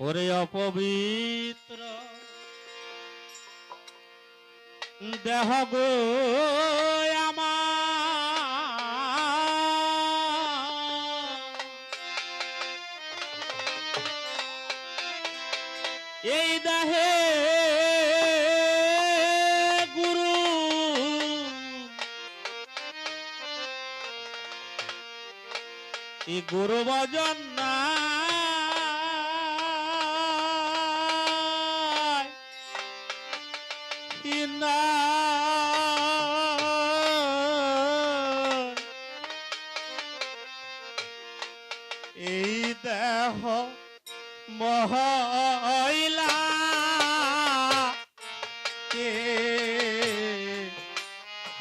ওরে অপবিত্র দেহ গো আমার। এই দেহে গুরু এই গুরু ভজন না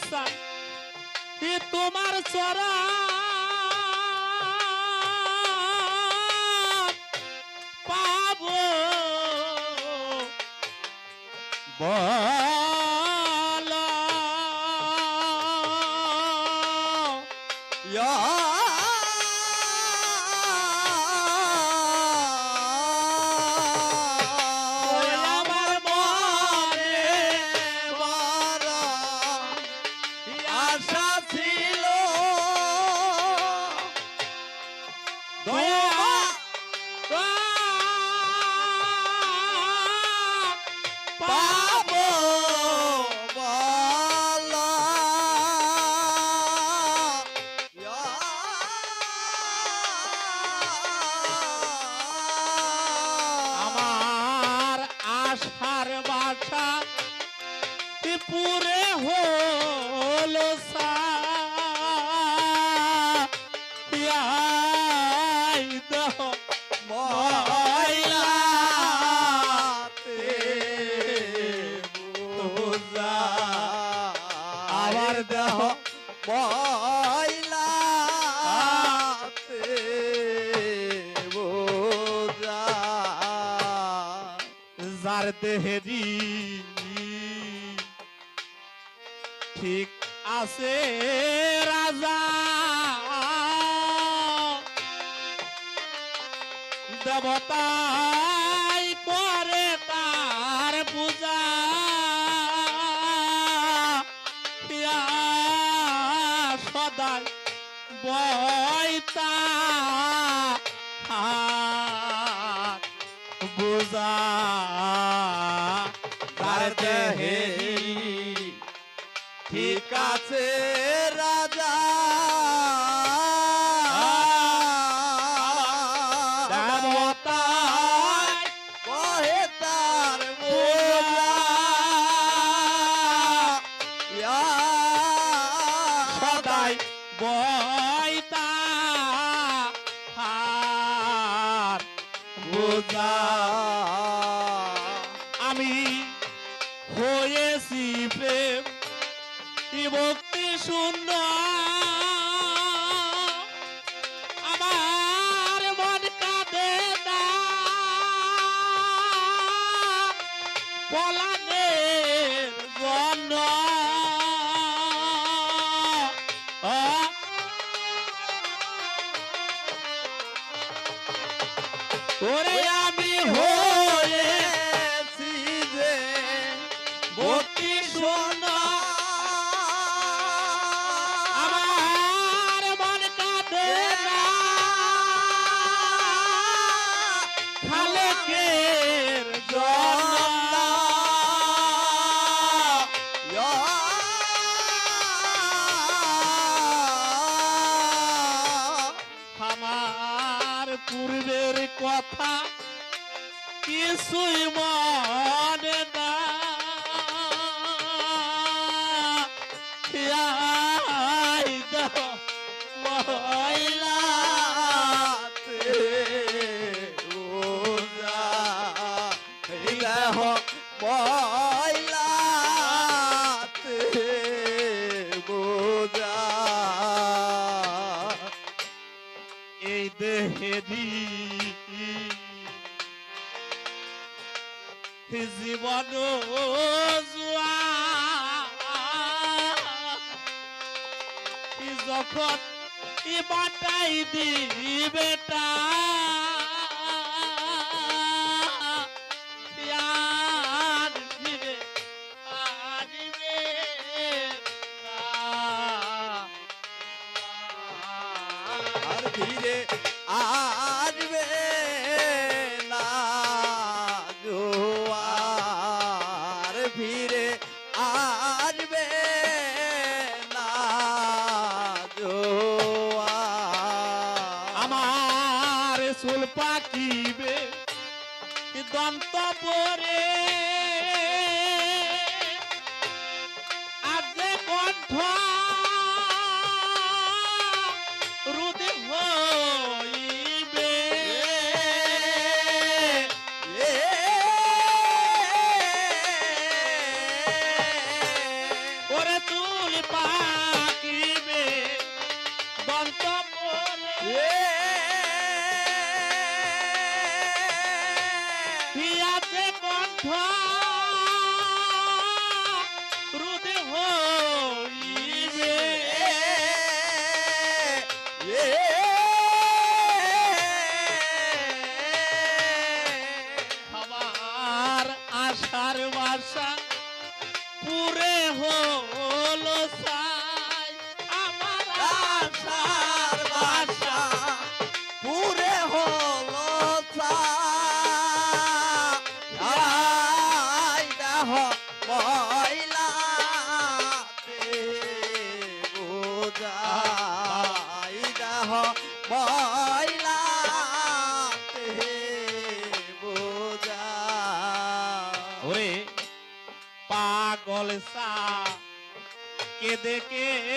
দিশা এ তোমার চরা পাব। বলা দেহ পয়লা যার দেহেরি ঠিক আছে রাজা। দেবতাই করে তার পূজা। জীবন যখন বাটাই দি বেটা देके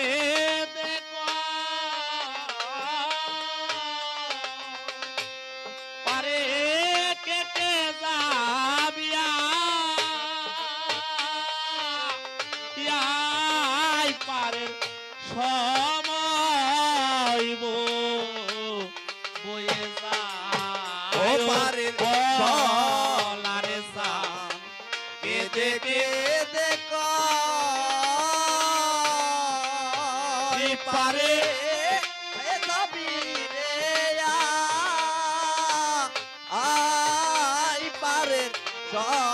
God.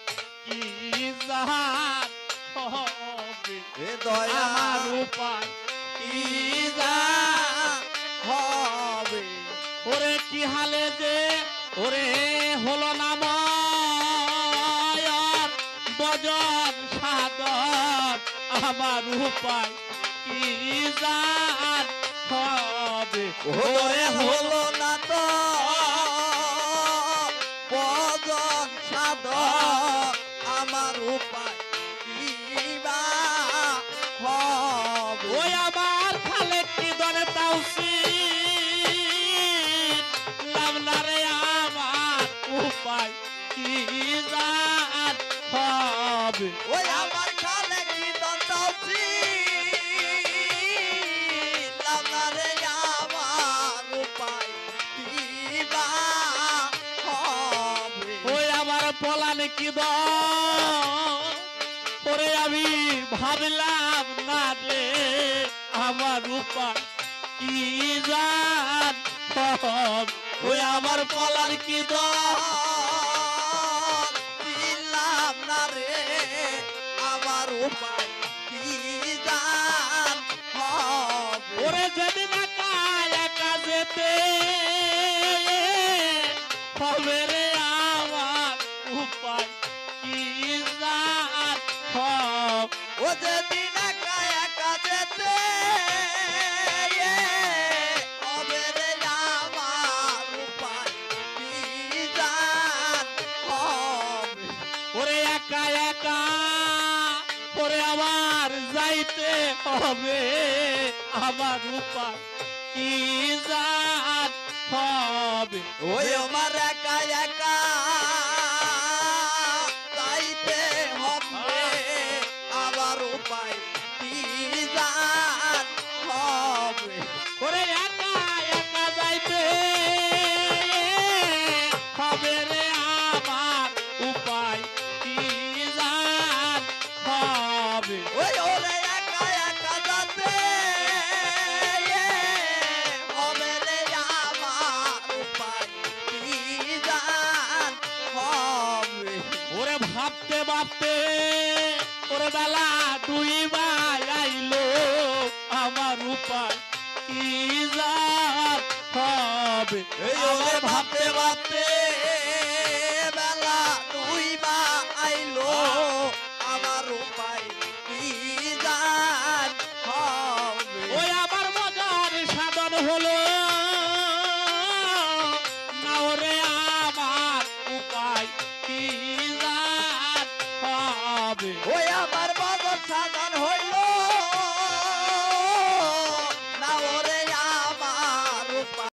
কি হালে যে ওরে হলো না মায়ার বজন সাদর আমার উপায় কি জাহান হবে? ওরে হলো না পলান কি পরে আমি ভাবলাম না রে আমার উপায় কি জান ওই আমার পলার কি দল পরে আবার যাইতে হবে। আবার উপায় কি যাত হবে? ওই আমার একা একা